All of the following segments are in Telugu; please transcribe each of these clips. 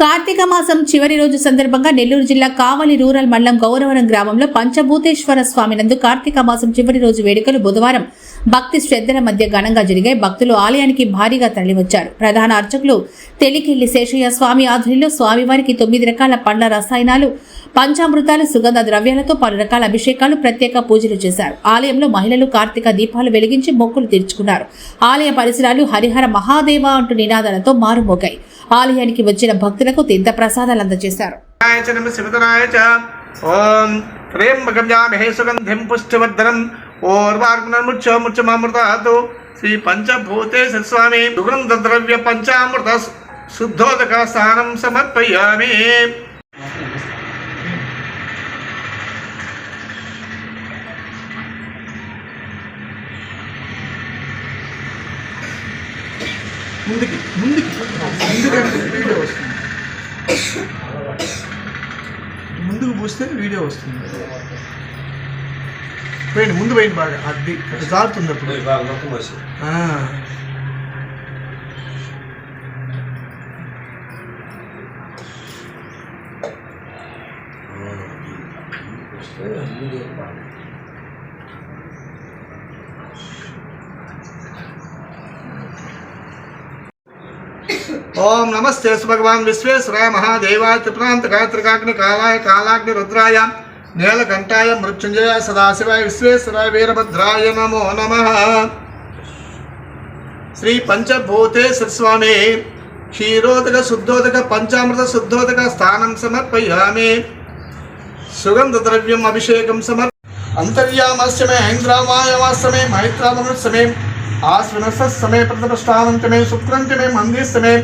కార్తీక మాసం చివరి రోజు సందర్భంగా నెల్లూరు జిల్లా కావలి రూరల్ మండలం గౌరవరం గ్రామంలో పంచభూతేశ్వర స్వామి నందు కార్తీక మాసం చివరి రోజు వేడుకలు బుధవారం భక్తి శ్రద్ధల మధ్య ఘనంగా జరిగాయి. భక్తులు ఆలయానికి భారీగా తరలివచ్చారు. ప్రధాన అర్చకులు తెలికెళ్ళి శేషయ్య స్వామి ఆధ్వర్యంలో స్వామివారికి తొమ్మిది రకాల పండ్ల రసాయనాలు పంచామృతాలు సుగంధ ద్రవ్యాలతో పలు రకాల అభిషేకాలు ప్రత్యేక పూజలు చేశారు. ఆలయంలో మహిళలు కార్తీక దీపాలు వెలిగించి మొక్కులు తీర్చుకున్నారు. ఆలయ పరిసరాలు హరిహర మహాదేవ అంటూ నినాదాలతో మారుమోగాయి. ఆలయానికి వచ్చిన భక్తులకు తీర్థ ప్రసాదాలు అందజేశారు. ఓం త్రేంబగమ్యామహే సుగంధిం పుష్టివర్ధనం. ఓర్వార్గుణముచ్చముచ్చమృతాతు శ్రీ పంచభూతే సత్స్వామి సుగంధ ద్రవ్య పంచామృత శుద్ధోదక స్థానం సమర్పయామి. ముందుకి ముందుకి. పూస్తే వీడియో వస్తుంది. పోయింది ముందు పోయింది బాగా. అది జారుతుంది అప్పుడు. ఆ. ఓం నమస్తే భగవాన్ విశ్వేశ్వరాయ మహాదేవాయ త్రిప్రాంత గాయత్రికాగ్ని కాలాయ కాలాగ్ని రుద్రాయ నీలకంఠాయ మృత్యుంజయ సదాశివాయ విశ్వేశ్వరాయ వీరభద్రాయ నమో నమ. శ్రీ పంచభూతేశ్వర స్వామి క్షీరోదక శుద్ధోదక పంచామృత శుద్ధోదక స్థానం సమర్పయామి. సుగంధ ద్రవ్యం అభిషేకం సమర్ అంతర్యామస్య మే ఐంద్రామాయవాస్య మైత్రామనుస్య మే ఆశ్వినస్య మే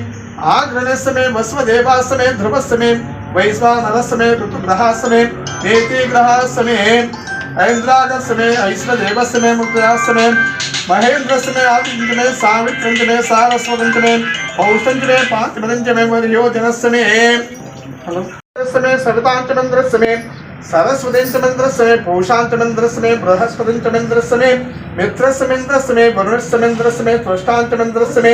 ప్రతిపష్టానంత మే శుక్రంచ మే మందిస్య మే ఆగ్రణస్య మే వస్వదేవాస్య మే ధ్రువస్య మే వైశ్వానరస్య మే ఋతుగ్రహాస్య మే ఏతి గ్రహాస్య మే ఐంద్రాగస్య మే ఐశ్వదేవస్య మే ముద్రాస్య మే మహేంద్రస్య మే ఆదిత్య మే సావిత్రంచ మే సారస్వతంచ మే పౌష్టంచ మే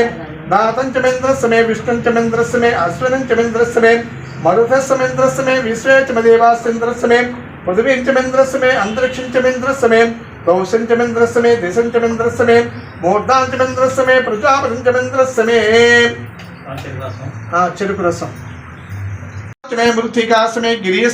పాతిపదంచ మే మర్యోజనస్య మే హలో మే సవితాంచమంద్రస్య మే सरस्वतींचमेन्द्रस्य मे पूषांचमेन्द्रस्य मे बृहस्पतिंचमेन्द्रस्य मे मित्रस्यमेन्द्रस्य मे वरुणस्यमेन्द्रस्य मे त्वष्टांचमेन्द्रस्य मे नाथंचमेन्द्रस्य मे विष्णुंचमेन्द्रस्य मे अश्विनंचमेन्द्रस्य मे मरुथस्यमेन्द्रस्य मे विश्वेचमदेवास्येन्द्रस्य मे पृथिवींचमेन्द्रस्य मे अन्तरिक्षंचमेन्द्रस्य मे कौशंचमेन्द्रस्य मे दिशंचमेन्द्रस्य मे मूर्धांचमेन्द्रस्य मे प्रजापतिंचमेन्द्रस्य मे చెరుకు రసం च मे मृत्तिकास में गिरीश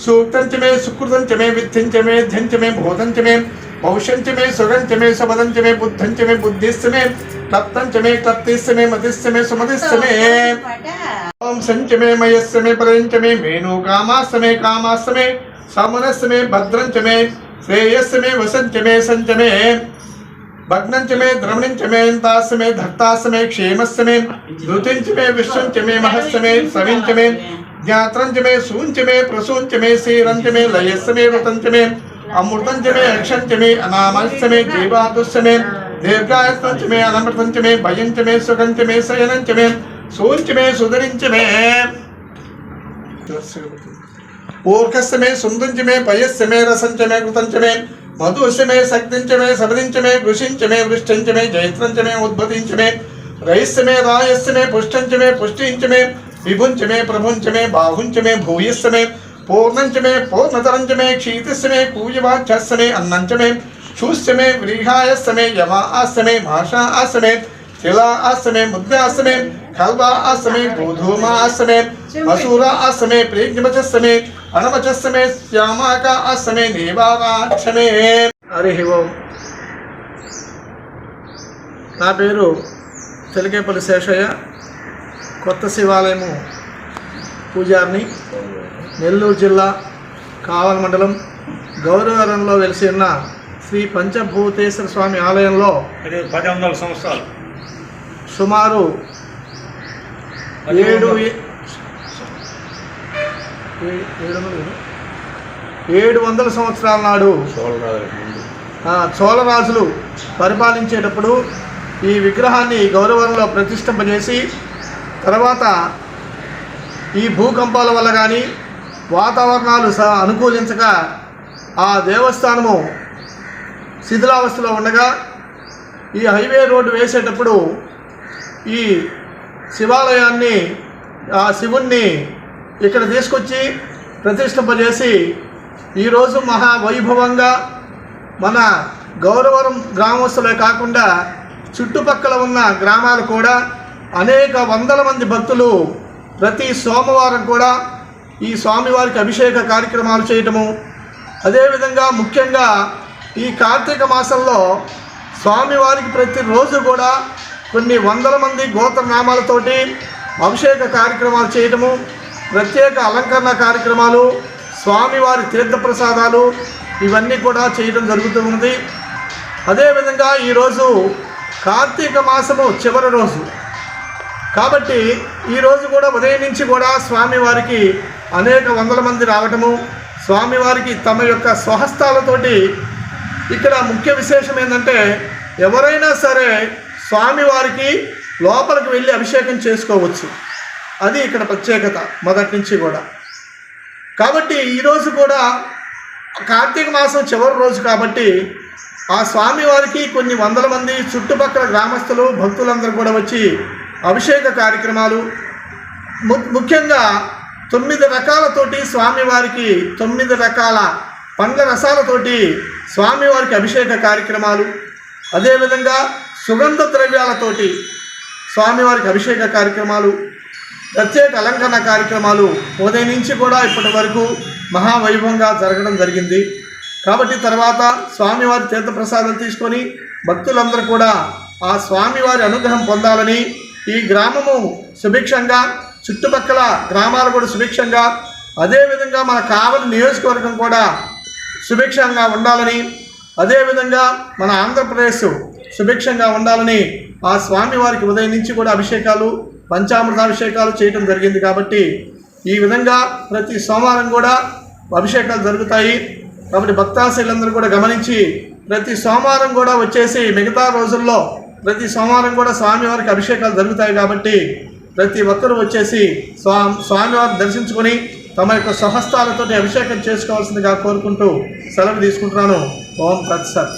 सूक्तंच मे सुकृतंच मे वित्थिंच मे ध्यंच मे भूतंच मे पौषंच मे सुगंच मे सबदंच मे बुद्धंच मे बुद्धिस्य मे तप्तंच मे तप्तिस्य मे मतिस्य मे सुमतिस्य मे ओम संच मे मयस्य मे परंच मे मेनु कामास्य मे कामास्य मे समनस्य मे भद्रंच मे श्रेयस्य मे वसंच मे संच मे भग्नंच मे द्रवणंच मे तास्य मे धत्तास्य मे क्षेमस्य मे धृतिंच मे विश्वंच मे महस्य मे सविंच मे ज्ञात्रंज में सूंच में प्रसूंच में सीरंज में लयस में रतंच में अमृतंज में अक्षंज में अनामंच में जीवादुष में दीर्घायस्तंच में अनमृतंच में भयंच में सुगंज में शयनंच में सूंच में सुदरिंच में ओर्कस्य में सुंदुंच में पयस्य में रसंच में कृतंच में मधुस्य में शक्तिंच में सबदिंच में घृषिंच में वृष्टंच में जैत्रंच में उद्भतिंच में रईस्य में रायस्य में पुष्टंच में पुष्टिंच में విభుంచ మే ప్రభుంచ మే బాహుంచ మే భూయస్య మే పూర్ణంచ మే పూర్ణతరంచ మే క్షీతస్య మే కూయవాచ్యస్య మే అన్నంచ మే शूस्य में व्रीहायस्य में यमा आस्य में भाषा आस्य में तिला आस्य में मुद्रा आस्य में खलवा आस्य में गोधूमा आस्य में मसूरा आस्य में प्रेग्मचस्य में अनमचस्य में श्यामा का आस्य में नेवाराक्ष में హరి ఓం నా పేరు తెలికేపల్లి శేషయ్య కొత్త శివాలయము పూజారిని నెల్లూరు జిల్లా కావల మండలం గౌరవరంలో వెలిసి ఉన్న శ్రీ పంచభూతేశ్వర స్వామి ఆలయంలో సంవత్సరాలు. సుమారు ఏడు ఏడు వందలు- సంవత్సరాల నాడు చోళరాజులు పరిపాలించేటప్పుడు ఈ విగ్రహాన్ని గౌరవంలో ప్రతిష్ఠింపజేసి తర్వాత ఈ భూకంపాల వల్ల కానీ వాతావరణాలు స అనుకూలించక ఆ దేవస్థానము శిథిలావస్థలో ఉండగా ఈ హైవే రోడ్డు వేసేటప్పుడు ఈ శివాలయాన్ని ఆ శివుణ్ణి ఇక్కడ తీసుకొచ్చి ప్రతిష్ఠింపజేసి ఈరోజు మహా వైభవంగా మన గౌరవరం గ్రామస్తులే కాకుండా చుట్టుపక్కల ఉన్న గ్రామాలు కూడా అనేక వందల మంది భక్తులు ప్రతి సోమవారం కూడా ఈ స్వామివారికి అభిషేక కార్యక్రమాలు చేయటము. అదేవిధంగా ముఖ్యంగా ఈ కార్తీక మాసంలో స్వామివారికి ప్రతిరోజు కూడా కొన్ని వందల మంది గోత్రనామాలతోటి అభిషేక కార్యక్రమాలు చేయటము ప్రత్యేక అలంకరణ కార్యక్రమాలు స్వామివారి తీర్థప్రసాదాలు ఇవన్నీ కూడా చేయడం జరుగుతూ ఉంది అదేవిధంగా ఈరోజు కార్తీక మాసము చివరి రోజు. కాబట్టి ఈరోజు కూడా ఉదయం నుంచి కూడా స్వామివారికి అనేక వందల మంది రావటము స్వామివారికి తమ యొక్క స్వహస్తాలతోటి ఇక్కడ ముఖ్య విశేషం ఏంటంటే ఎవరైనా సరే స్వామివారికి లోపలికి వెళ్ళి అభిషేకం చేసుకోవచ్చు. అది ఇక్కడ ప్రత్యేకత మొదటి నుంచి కూడా. కాబట్టి ఈరోజు కూడా కార్తీక మాసం చివరి రోజు కాబట్టి ఆ స్వామివారికి కొన్ని వందల మంది చుట్టుపక్కల గ్రామస్తులు భక్తులందరూ కూడా వచ్చి అభిషేక కార్యక్రమాలు ము- ముఖ్యంగా తొమ్మిది రకాలతోటి స్వామివారికి తొమ్మిది రకాల పండ్ల రసాలతోటి స్వామివారికి అభిషేక కార్యక్రమాలు అదేవిధంగా సుగంధ ద్రవ్యాలతోటి స్వామివారికి అభిషేక కార్యక్రమాలు ప్రత్యేక అలంకరణ కార్యక్రమాలు ఉదయం నుంచి కూడా ఇప్పటి వరకు మహావైభవంగా జరగడం జరిగింది. కాబట్టి తర్వాత స్వామివారి తీర్థప్రసాదం తీసుకొని భక్తులందరూ కూడా ఆ స్వామివారి అనుగ్రహం పొందాలని ఈ గ్రామము సుభిక్షంగా చుట్టుపక్కల గ్రామాలు కూడా సుభిక్షంగా అదేవిధంగా మన కావలి నియోజకవర్గం కూడా సుభిక్షంగా ఉండాలని అదేవిధంగా మన ఆంధ్రప్రదేశ్ సుభిక్షంగా ఉండాలని ఆ స్వామివారికి ఉదయం నుంచి కూడా అభిషేకాలు పంచామృతాభిషేకాలు చేయటం జరిగింది కాబట్టి ఈ విధంగా ప్రతి సోమవారం కూడా అభిషేకాలు జరుగుతాయి. కాబట్టి భక్తాశీలందరూ కూడా గమనించి ప్రతి సోమవారం కూడా వచ్చేసి మిగతా రోజుల్లో ప్రతి సోమవారం కూడా స్వామివారికి అభిషేకాలు జరుగుతాయి కాబట్టి ప్రతి ఒక్కరూ వచ్చేసి స్వా స్వామివారిని దర్శించుకొని తమ యొక్క స్వహస్తాలతోటి అభిషేకం చేసుకోవాల్సిందిగా కోరుకుంటూ సెలవు తీసుకుంటున్నాను. ఓం తత్సత్